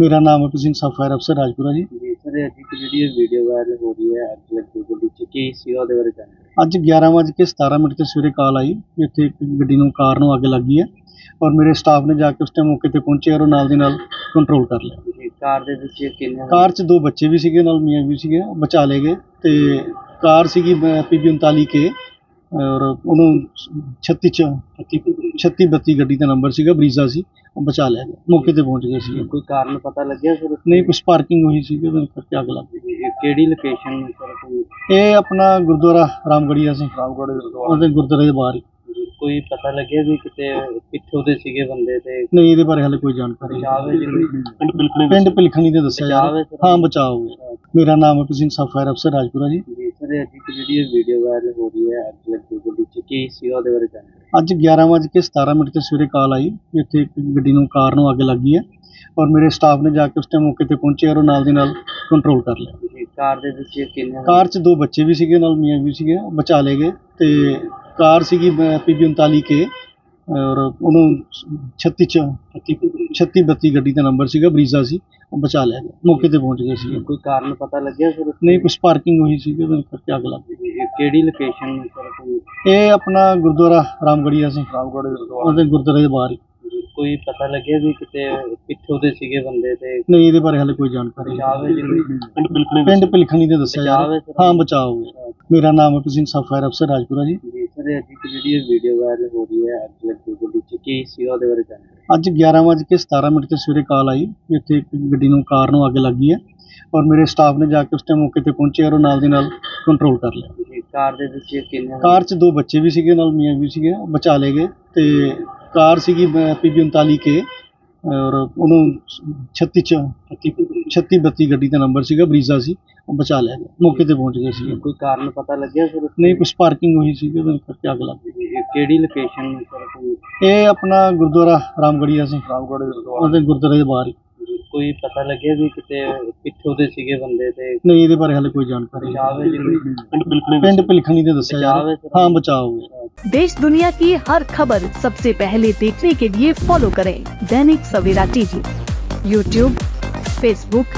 ਮੇਰਾ ਨਾਮ ਹੈ ਸਿੰਘ ਸਬ ਫਾਇਰ ਅਫਸਰ ਰਾਜਪੁਰਾ ਜੀ। ਜੀ ਸਰ ਅੱਜ ਇੱਕ ਜਿਹੜੀ ਇਹ ਵੀਡੀਓ ਵਾਇਰਲ ਹੋ ਰਹੀ ਹੈ ਅੱਗ ਲੱਗੀ ਗੱਡੀ ਚ ਕੀ ਸੀ ਉਹਦੇ ਬਾਰੇ ਜਾਣਕਾਰੀ? ਅੱਜ 11:17 ਮਿੰਟ ਤੇ ਸਵੇਰੇ ਕਾਲ ਆਈ ਇੱਥੇ ਇੱਕ ਗੱਡੀ ਨੂੰ ਕਾਰ ਨੂੰ ਅੱਗ ਲੱਗੀ ਹੈ ਔਰ ਮੇਰੇ ਸਟਾਫ ਨੇ ਜਾ ਕੇ ਉਸ ਟਾਈਮ ਮੌਕੇ ਤੇ ਪਹੁੰਚੇ ਔਰ ਉਹ ਨਾਲ ਦੀ ਨਾਲ ਕੰਟਰੋਲ ਕਰ ਲਿਆ। ਕਾਰ ਦੇ ਵਿੱਚ ਕਿੰਨੇ ਕਾਰ 'ਚ ਦੋ ਬੱਚੇ ਵੀ ਸੀਗੇ ਨਾਲ ਮੀਆਂ ਵੀ ਸੀਗੇ ਉਹ ਬਚਾ ਲਏ ਗਏ ਤੇ ਕਾਰ ਸੀਗੀ ਪੀਬੀ 39 ਕੇ ਔਰ ਉਹਨੂੰ 36 ਚ 36 32 ਗੱਡੀ ਦਾ ਨੰਬਰ ਸੀਗਾ ਬਰੀਜ਼ਾ ਸੀ। ਉਹ ਬਚਾ ਲਿਆ। ਗਿਆ ਮੌਕੇ ਤੇ ਪਹੁੰਚ ਗਏ ਸੀ ਕੋਈ ਕਾਰਨ ਪਤਾ ਲੱਗਿਆ ਸਰ ਨਹੀਂ ਕੁਛ ਪਾਰਕਿੰਗ ਹੋਈ ਸੀ ਉਹਦੇ ਕਰਕੇ ਅੱਗ ਲੱਗ ਗਈ। ਇਹ ਕਿਹੜੀ ਲੋਕੇਸ਼ਨ ਸਰ ਕੋਈ? ਇਹ ਆਪਣਾ ਗੁਰਦੁਆਰਾ ਰਾਮਗੜੀਆ ਸੀ। ਰਾਮਗੜ੍ਹ ਉਹਦੇ ਗੁਰਦੁਆਰੇ ਦੇ ਬਾਹਰ ਹੀ। ਕੋਈ ਪਤਾ ਲੱਗਿਆ ਵੀ ਕਿਤੇ ਕਿੱਥੋਂ ਦੇ ਸੀਗੇ ਬੰਦੇ ਤੇ? ਨਹੀਂ ਇਹਦੇ ਬਾਰੇ ਹਾਲੇ ਕੋਈ ਜਾਣਕਾਰੀ ਨਹੀਂ। ਪਿੰਡ ਪਿਲਖਣੀ ਦੇ ਦੱਸਿਆ। ਜਾ ਬਚਾਅ ਰਿਹਾ ਹੈ ਸਰ? ਹਾਂ ਬਚਾਅ ਹੋ ਗਿਆ ਮੇਰਾ ਨਾਮ ਹੈ ਸਿੰਘ ਸਬ ਫਾਇਰ ਅਫਸਰ ਰਾਜਪੁਰਾ ਜੀ। ਜੀ। ਸਰ ਅੱਜ ਇੱਕ ਜਿਹੜੀ ਵੀਡੀਓ ਵਾਇਰਲ ਹੋ ਰਹੀ ਹੈ ਅੱਗ ਲੱਗੀ ਗੱਡੀ ਚ ਕੀ ਸੀ ਉਹਦੇ ਬਾਰੇ ਜਾਣਕਾਰੀ ਅੱਜ 11:17 ਮਿੰਟ ਤੇ ਸਵੇਰੇ ਕਾਲ ਆਈ ਵੀ ਇੱਥੇ ਇੱਕ ਗੱਡੀ ਨੂੰ ਕਾਰ ਨੂੰ ਅੱਗ ਲੱਗੀ ਹੈ ਔਰ ਮੇਰੇ ਸਟਾਫ ਨੇ ਜਾ ਕੇ ਉਸ ਟਾਈਮ ਮੌਕੇ ਤੇ ਪਹੁੰਚੇ ਔਰ ਉਹ ਨਾਲ ਦੀ ਨਾਲ ਕੰਟਰੋਲ ਕਰ ਲਿਆ। ਕਾਰ ਦੇ ਵਿੱਚ ਕਿੰਨੇ ਕਾਰ 'ਚ ਦੋ ਬੱਚੇ ਵੀ ਸੀਗੇ ਨਾਲ ਮੀਆਂ ਵੀ ਸੀਗੇ ਉਹ ਬਚਾ ਲਏ ਗਏ ਤੇ ਕਾਰ ਸੀਗੀ ਪੀਬੀ 39 ਕੇ ਔਰ ਉਹਨੂੰ 36 ਚ 36 32 ਗੱਡੀ ਦਾ ਨੰਬਰ ਸੀਗਾ ਬਰੀਜ਼ਾ ਸੀ ਉਹ ਬਚਾ ਲਿਆ ਗਿਆ ਮੌਕੇ ਤੇ ਪਹੁੰਚ ਗਏ ਸੀ। ਕੋਈ ਕਾਰਨ ਪਤਾ ਲੱਗਿਆ ਸਰ? ਨਹੀਂ ਕੁਛ ਪਾਰਕਿੰਗ ਹੋਈ ਸੀ ਉਹਦੇ ਕਰਕੇ ਅੱਗ ਲੱਗ ਗਈ। ਕਿਹੜੀ ਲੋਕੇਸ਼ਨ ਸਰ ਇਹ ਆਪਣਾ ਗੁਰਦੁਆਰਾ ਰਾਮਗੜੀਆ ਸੀ। ਰਾਮਗੜ੍ਹ ਉਹਦੇ ਗੁਰਦੁਆਰੇ ਦੇ ਬਾਹਰ ਹੀ। ਕੋਈ ਪਤਾ ਲੱਗਿਆ ਵੀ ਕਿਤੇ ਕਿੱਥੋਂ ਦੇ ਸੀਗੇ ਬੰਦੇ ਤੇ? ਨਹੀਂ ਇਹਦੇ ਬਾਰੇ ਹਾਲੇ ਕੋਈ ਜਾਣਕਾਰੀ ਨਹੀਂ। ਪਿੰਡ ਪਿਲਖਣੀ ਦੇ ਦੱਸਿਆ ਹੈ ਗਿਆ ਮੇਰਾ ਨਾਮ ਹੈ ਸਿੰਘ ਸਬ ਫਾਇਰ ਅਫਸਰ ਰਾਜਪੁਰਾ ਜੀ। ਸਰ ਅੱਜ ਇੱਕ ਜਿਹੜੀ ਵੀਡੀਓ ਵਾਇਰਲ ਹੋ ਰਹੀ ਹੈ ਅੱਗ ਲੱਗੀ ਗੱਡੀ ਚ ਕੀ ਸੀ ਉਹਦੇ ਬਾਰੇ ਜਾਣਕਾਰੀ ਅੱਜ 11:17 ਮਿੰਟ ਤੇ ਸਵੇਰੇ ਕਾਲ ਆਈ ਇੱਥੇ ਇੱਕ ਗੱਡੀ ਨੂੰ ਕਾਰ ਨੂੰ ਅੱਗ ਲੱਗੀ ਹੈ ਔਰ ਮੇਰੇ ਸਟਾਫ ਨੇ ਜਾ ਕੇ ਉਸ ਟਾਈਮ ਮੌਕੇ ਤੇ ਪਹੁੰਚੇ ਔਰ ਉਹ ਨਾਲ ਦੀ ਨਾਲ ਕੰਟਰੋਲ ਕਰ ਲਿਆ। ਕਾਰ ਦੇ ਵਿੱਚ ਕਿੰਨੇ ਕਾਰ 'ਚ ਦੋ ਬੱਚੇ ਵੀ ਸੀਗੇ ਨਾਲ ਮੀਆਂ ਵੀ ਸੀਗੇ ਬਚਾ ਲਏ ਗਏ ਤੇ ਕਾਰ ਸੀਗੀ ਪੀਬੀ 39 ਕੇ ਔਰ ਉਹਨੂੰ 36 ਚ 36 32 ਗੱਡੀ ਦਾ ਨੰਬਰ ਸੀਗਾ ਬਰੀਜ਼ਾ ਸੀ। ਉਹ ਬਚਾ ਲਿਆ ਗਿਆ ਮੌਕੇ ਤੇ ਪਹੁੰਚ ਗਏ ਸੀ ਕੋਈ ਕਾਰਨ ਪਤਾ ਲੱਗਿਆ ਸਰ ਨਹੀਂ ਕੁਛ ਪਾਰਕਿੰਗ ਹੋਈ ਸੀ ਉਹਦੇ ਕਰਕੇ ਅੱਗ ਲੱਗ ਗਈ ਇਹ ਕਿਹੜੀ ਲੋਕੇਸ਼ਨ ਸਰ ਕੋਈ ਇਹ ਆਪਣਾ ਗੁਰਦੁਆਰਾ ਰਾਮਗੜੀਆ ਸੀ ਰਾਮਗੜ੍ਹ ਉਹਦੇ ਗੁਰਦੁਆਰੇ ਦੇ ਬਾਹਰ ਹੀ ਕੋਈ ਪਤਾ ਲੱਗਿਆ ਵੀ ਕਿਤੇ ਕਿੱਥੋਂ ਦੇ ਸੀਗੇ ਬੰਦੇ ਤੇ ਨਹੀਂ ਇਹਦੇ ਬਾਰੇ ਹਾਲੇ ਕੋਈ ਜਾਣਕਾਰੀ ਨਹੀਂ। ਬਚਾਅ ਹੈ ਜੀ ਪਿੰਡ ਪਿਲਖਣੀ ਦੇ ਦੱਸਿਆ ਜਾ ਬਚਾਅ ਹੈ ਰਿਹਾ ਸਰ? ਹਾਂ ਬਚਾਅ ਹੋ ਗਿਆ देश दुनिया की हर खबर सबसे पहले देखने के लिए फॉलो करें Dainik Savera TV YouTube Facebook